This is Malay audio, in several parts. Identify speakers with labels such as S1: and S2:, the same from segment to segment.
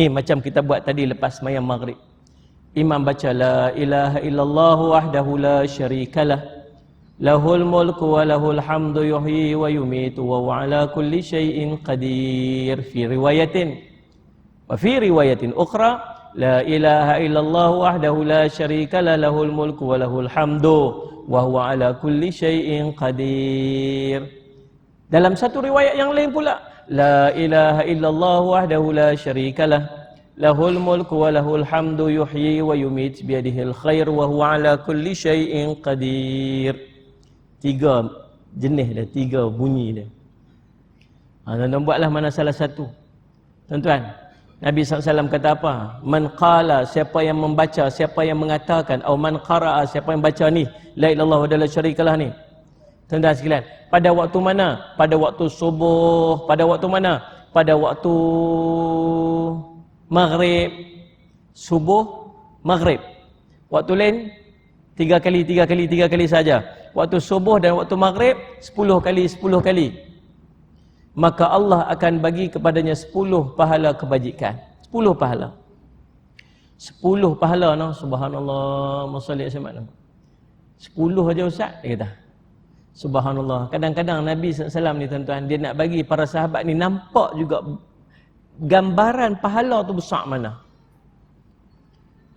S1: Ni macam kita buat tadi lepas mayam maghrib. Imam baca la ilaha illallah wahdahu la syarikalah. Lahul mulku wa lahul hamdu yuhyi wa yumitu wa huwa ala kulli syai'in qadir. Fi riwayatin. Wa fi riwayatin ukhra la ilaha illallah wahdahu la syarikalah lahul mulku wa lahul hamdu wa huwa ala kulli syai'in qadir. Dalam satu riwayat yang lain pula la ilaha illallah wahdahu la syarikalah lahul mulku wa lahul hamdu yuhyi wa yumit biyadihil khair wa huwa ala kulli syai'in qadir tiga jenis dia tiga bunyi dia ha, tuan buatlah mana salah satu tuan-tuan Nabi SAW kata apa? Man qala, siapa yang membaca, siapa yang mengatakan, atau man qara'a, siapa yang baca ni, la ilallah wa la syarikalah ni. Tuan-tuan sekalian, pada waktu mana? Pada waktu subuh, pada waktu mana? Pada waktu maghrib, subuh, maghrib. Waktu lain, tiga kali, tiga kali, tiga kali saja. Waktu subuh dan waktu maghrib, sepuluh kali, sepuluh kali. Maka Allah akan bagi kepadanya sepuluh pahala kebajikan. Sepuluh pahala. Sepuluh pahala, no? subhanallah, masalah asyamat. Sepuluh aja Ustaz, dia kata. Subhanallah. Kadang-kadang Nabi SAW ni tuan-tuan, dia nak bagi para sahabat ni nampak juga gambaran pahala tu besar mana.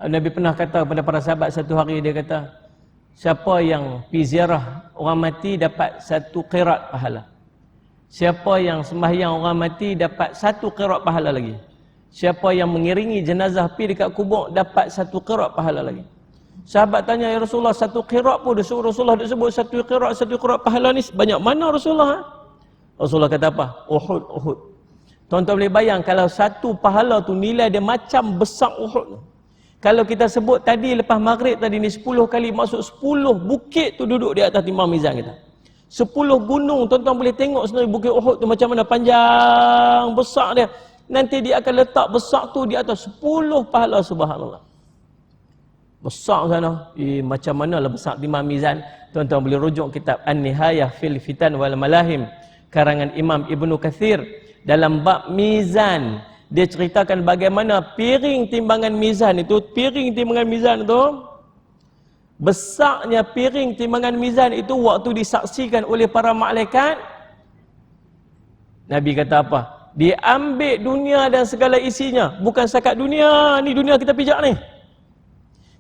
S1: Nabi pernah kata kepada para sahabat satu hari dia kata, siapa yang pi ziarah orang mati dapat satu qirat pahala. Siapa yang sembahyang orang mati dapat satu qirat pahala lagi. Siapa yang mengiringi jenazah pi dekat kubur dapat satu qirat pahala lagi. Sahabat tanya ya Rasulullah satu qirat pun dia suruh Rasulullah dia sebut satu qirat satu qirat pahala ni banyak mana Rasulullah? Ha? Rasulullah kata apa? Uhud Uhud. Tuan-tuan boleh bayang kalau satu pahala tu nilai dia macam besar Uhud. Kalau kita sebut tadi lepas maghrib tadi ni 10 kali masuk 10 bukit tu duduk di atas timbang mizan kita. 10 gunung tuan-tuan boleh tengok sebenarnya bukit Uhud tu macam mana panjang besar dia. Nanti dia akan letak besar tu di atas 10 pahala subhanallah. Besar sana. Eh, macam mana lah besar timbang mizan. Tuan-tuan boleh rujuk kitab An-Nihayah fil Fitan wal Malahim karangan Imam Ibnu Kathir dalam bab mizan. Dia ceritakan bagaimana piring timbangan mizan itu piring timbangan mizan itu besarnya piring timbangan mizan itu waktu disaksikan oleh para malaikat. Nabi kata apa? Diambil dunia dan segala isinya. Bukan sekat dunia ni dunia kita pijak ni.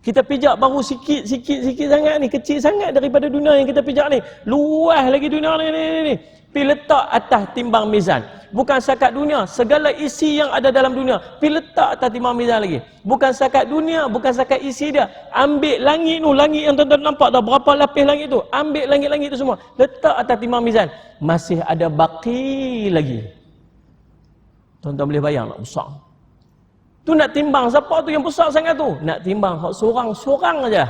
S1: Kita pijak baru sikit sikit sikit sangat ni kecil sangat daripada dunia yang kita pijak ni. Luas lagi dunia ni ni ni, ni. Pi letak atas timbang mizan. Bukan sakat dunia, segala isi yang ada dalam dunia. Pi letak atas timbang mizan lagi. Bukan sakat dunia, bukan sakat isi dia. Ambil langit tu, langit yang tuan-tuan nampak dah berapa lapis langit tu. Ambil langit-langit tu semua. Letak atas timbang mizan. Masih ada baki lagi. Tuan-tuan boleh bayang tak besar. Tu nak timbang siapa tu yang besar sangat tu? Nak timbang seorang-seorang aja.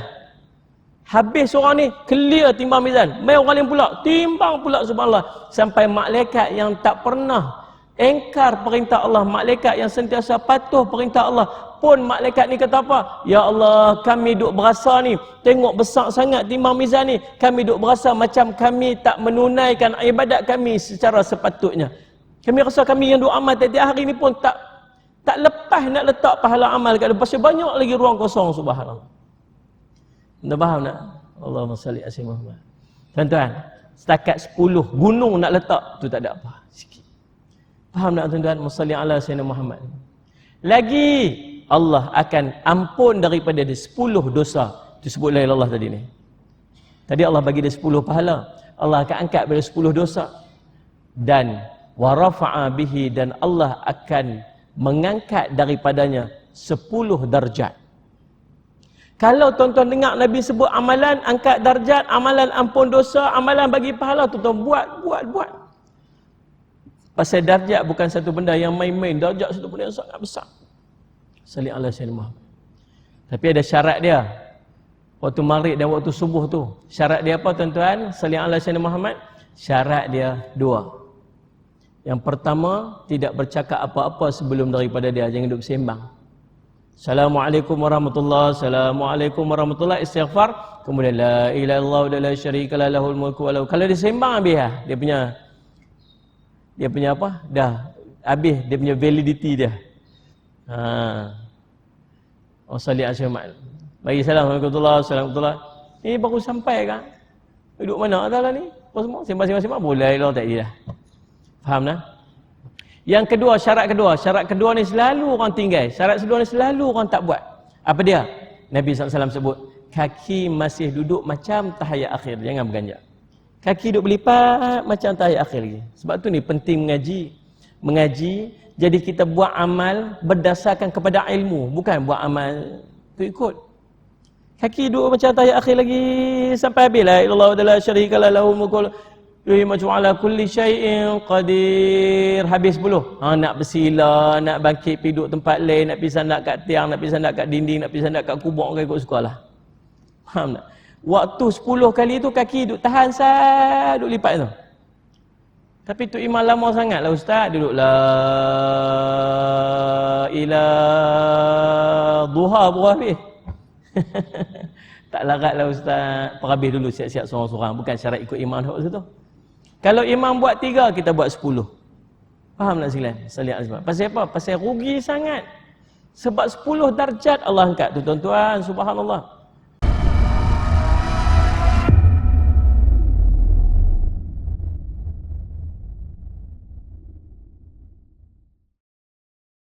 S1: Habis orang ni clear timbang mizan. Mai orang lain pula timbang pula subhanallah sampai malaikat yang tak pernah engkar perintah Allah, malaikat yang sentiasa patuh perintah Allah pun malaikat ni kata apa? Ya Allah, kami duk berasa ni, tengok besar sangat timbang mizan ni, kami duk berasa macam kami tak menunaikan ibadat kami secara sepatutnya. Kami rasa kami yang duk amal tiap hari ni pun tak tak lepas nak letak pahala amal kat lepas banyak lagi ruang kosong subhanallah. Anda faham tak? Allahumma salli asyik Muhammad. Tuan-tuan, setakat 10 gunung nak letak, tu tak ada apa. Sikit. Faham tak tuan-tuan? Musalli ala Sayyidina Muhammad. Lagi, Allah akan ampun daripada dia 10 dosa. Itu sebut la Allah tadi ni. Tadi Allah bagi dia 10 pahala. Allah akan angkat pada 10 dosa. Dan warafa'a bihi dan Allah akan mengangkat daripadanya 10 darjat. Kalau tuan-tuan dengar Nabi sebut amalan angkat darjat, amalan ampun dosa, amalan bagi pahala, tuan-tuan buat, buat, buat. Pasal darjat bukan satu benda yang main-main. Darjat satu benda yang sangat besar. Salih Allah Sayyidina Muhammad. Tapi ada syarat dia. Waktu maghrib dan waktu subuh tu. Syarat dia apa tuan-tuan? Salih Allah Sayyidina Muhammad. Syarat dia dua. Yang pertama, tidak bercakap apa-apa sebelum daripada dia. Jangan duduk sembang. Assalamualaikum warahmatullahi Assalamualaikum warahmatullahi istighfar kemudian la ilaha illallah wa la syarika lahul mulku wa lahu kalau dia sembang habis lah dia punya dia punya apa dah habis dia punya validity dia Ha. Oh salli ala Muhammad. Bagi salam warahmatullahi wabarakatuh. Ini baru sampai kan? Duduk mana tak lah ni? Apa semua? Sembang-sembang boleh lah tak dia. Faham tak? Yang kedua, syarat kedua. Syarat kedua ni selalu orang tinggal. Syarat kedua ni selalu orang tak buat. Apa dia? Nabi SAW sebut, kaki masih duduk macam tahayat akhir. Jangan berganjak. Kaki duduk berlipat macam tahayat akhir lagi. Sebab tu ni penting mengaji. Mengaji, jadi kita buat amal berdasarkan kepada ilmu. Bukan buat amal tu ikut. Kaki duduk macam tahiyat akhir lagi sampai habis lah. Allah adalah syarikalah lahu mukul. Yuhimatu ala kulli syai'in qadir. Habis 10. Ha, nak bersila, nak bangkit pergi duduk tempat lain, nak pisah nak kat tiang, nak pisah nak kat dinding, nak pisah nak kat kubur, kan ikut suka lah. Faham tak? Waktu 10 kali tu kaki duduk tahan sah, duduk lipat tu. Tapi tu imam lama sangat lah ustaz, duduklah ila duha baru habis. tak laratlah ustaz, perhabis dulu siap-siap seorang-seorang, bukan syarat ikut duduk situ. Kalau imam buat tiga, kita buat sepuluh. Faham tak sekalian? Salih azman. Pasal apa? Pasal rugi sangat. Sebab sepuluh darjat Allah angkat tu tuan-tuan. Subhanallah.